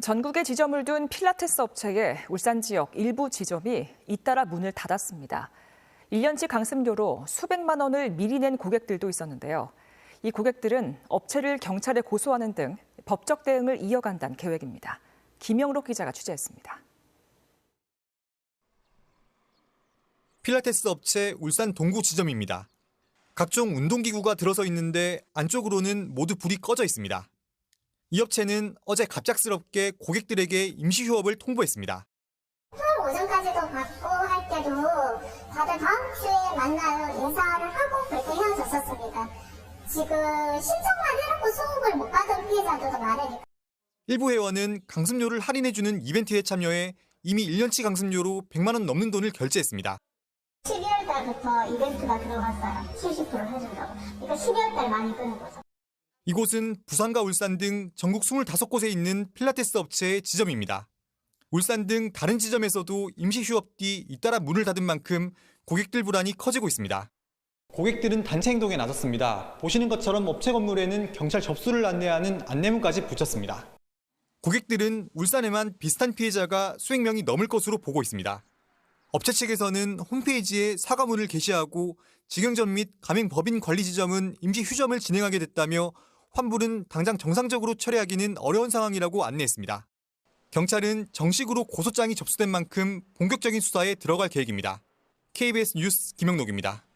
전국에 지점을 둔 필라테스 업체의 울산 지역 일부 지점이 잇따라 문을 닫았습니다. 1년치 강습료로 수백만 원을 미리 낸 고객들도 있었는데요. 이 고객들은 업체를 경찰에 고소하는 등 법적 대응을 이어간다는 계획입니다. 김영록 기자가 취재했습니다. 필라테스 업체 울산 동구 지점입니다. 각종 운동기구가 들어서 있는데 안쪽으로는 모두 불이 꺼져 있습니다. 이 업체는 어제 갑작스럽게 고객들에게 임시 휴업을 통보했습니다. 수업 오전까지도 받고 할 때도 다들 다음 주에 만나요 인사를 하고 그렇게 헤어졌었습니다. 지금 신청만 해놓고 수업을 못 받은 피해자들도 많으니까 일부 회원은 강습료를 할인해주는 이벤트에 참여해 이미 1년치 강습료로 100만 원 넘는 돈을 결제했습니다. 12월 달부터 이벤트가 들어갔어요. 70% 해준다고. 그러니까 12월 달 많이 끄는 거죠. 이곳은 부산과 울산 등 전국 25곳에 있는 필라테스 업체의 지점입니다. 울산 등 다른 지점에서도 임시 휴업 뒤 잇따라 문을 닫은 만큼 고객들 불안이 커지고 있습니다. 고객들은 단체 행동에 나섰습니다. 보시는 것처럼 업체 건물에는 경찰 접수를 안내하는 안내문까지 붙였습니다. 고객들은 울산에만 비슷한 피해자가 수백 명이 넘을 것으로 보고 있습니다. 업체 측에서는 홈페이지에 사과문을 게시하고 직영점 및 가맹법인 관리 지점은 임시 휴점을 진행하게 됐다며 환불은 당장 정상적으로 처리하기는 어려운 상황이라고 안내했습니다. 경찰은 정식으로 고소장이 접수된 만큼 본격적인 수사에 들어갈 계획입니다. KBS 뉴스 김영록입니다.